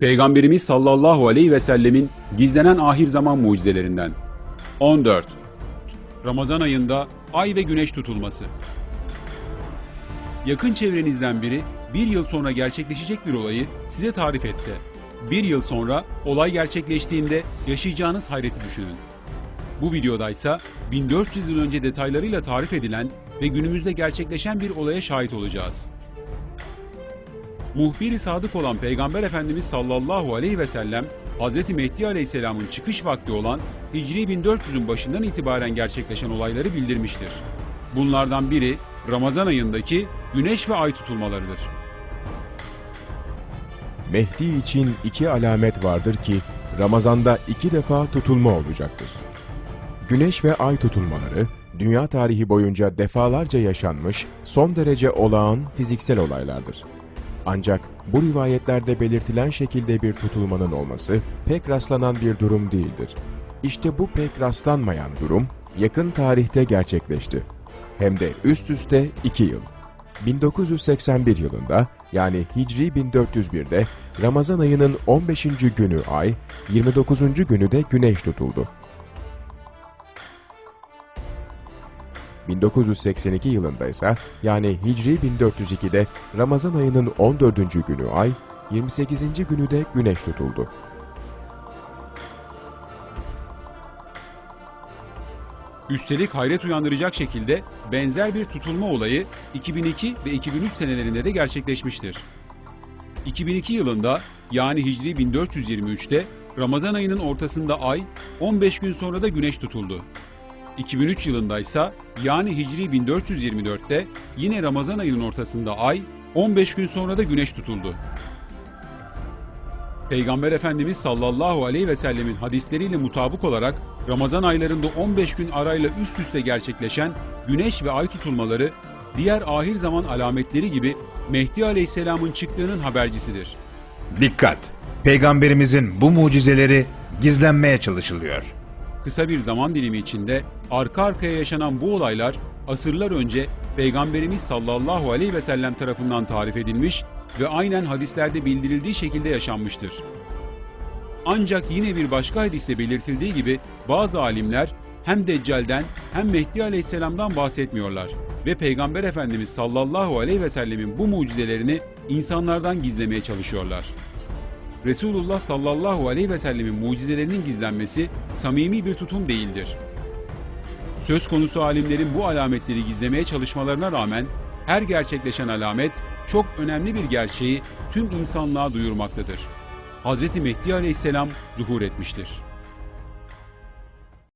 Peygamberimiz sallallahu aleyhi ve sellemin gizlenen ahir zaman mucizelerinden. 14. Ramazan ayında ay ve güneş tutulması. Yakın çevrenizden biri bir yıl sonra gerçekleşecek bir olayı size tarif etse, bir yıl sonra olay gerçekleştiğinde yaşayacağınız hayreti düşünün. Bu videodaysa 1400 yıl önce detaylarıyla tarif edilen ve günümüzde gerçekleşen bir olaya şahit olacağız. Muhbiri sadık olan Peygamber Efendimiz sallallahu aleyhi ve sellem, Hz. Mehdi aleyhisselamın çıkış vakti olan Hicri 1400'ün başından itibaren gerçekleşen olayları bildirmiştir. Bunlardan biri Ramazan ayındaki güneş ve ay tutulmalarıdır. Mehdi için iki alamet vardır ki Ramazan'da iki defa tutulma olacaktır. Güneş ve ay tutulmaları dünya tarihi boyunca defalarca yaşanmış son derece olağan fiziksel olaylardır. Ancak bu rivayetlerde belirtilen şekilde bir tutulmanın olması pek rastlanan bir durum değildir. İşte bu pek rastlanmayan durum yakın tarihte gerçekleşti. Hem de üst üste iki yıl. 1981 yılında yani Hicri 1401'de Ramazan ayının 15. günü ay, 29. günü de güneş tutuldu. 1982 yılında ise yani Hicri 1402'de Ramazan ayının 14. günü ay, 28. günü de güneş tutuldu. Üstelik hayret uyandıracak şekilde benzer bir tutulma olayı 2002 ve 2003 senelerinde de gerçekleşmiştir. 2002 yılında yani Hicri 1423'te Ramazan ayının ortasında ay, 15 gün sonra da güneş tutuldu. 2003 yılında ise yani Hicri 1424'te yine Ramazan ayının ortasında ay, 15 gün sonra da güneş tutuldu. Peygamber Efendimiz sallallahu aleyhi ve sellemin hadisleriyle mutabık olarak Ramazan aylarında 15 gün arayla üst üste gerçekleşen güneş ve ay tutulmaları diğer ahir zaman alametleri gibi Mehdi aleyhisselamın çıktığının habercisidir. Dikkat! Peygamberimizin bu mucizeleri gizlenmeye çalışılıyor. Kısa bir zaman dilimi içinde arka arkaya yaşanan bu olaylar asırlar önce Peygamberimiz sallallahu aleyhi ve sellem tarafından tarif edilmiş ve aynen hadislerde bildirildiği şekilde yaşanmıştır. Ancak yine bir başka hadiste belirtildiği gibi bazı alimler hem Deccal'den hem Mehdi aleyhisselamdan bahsetmiyorlar ve Peygamber Efendimiz sallallahu aleyhi ve sellemin bu mucizelerini insanlardan gizlemeye çalışıyorlar. Resulullah sallallahu aleyhi ve sellemin mucizelerinin gizlenmesi samimi bir tutum değildir. Söz konusu alimlerin bu alametleri gizlemeye çalışmalarına rağmen her gerçekleşen alamet çok önemli bir gerçeği tüm insanlığa duyurmaktadır. Hz. Mehdi aleyhisselam zuhur etmiştir.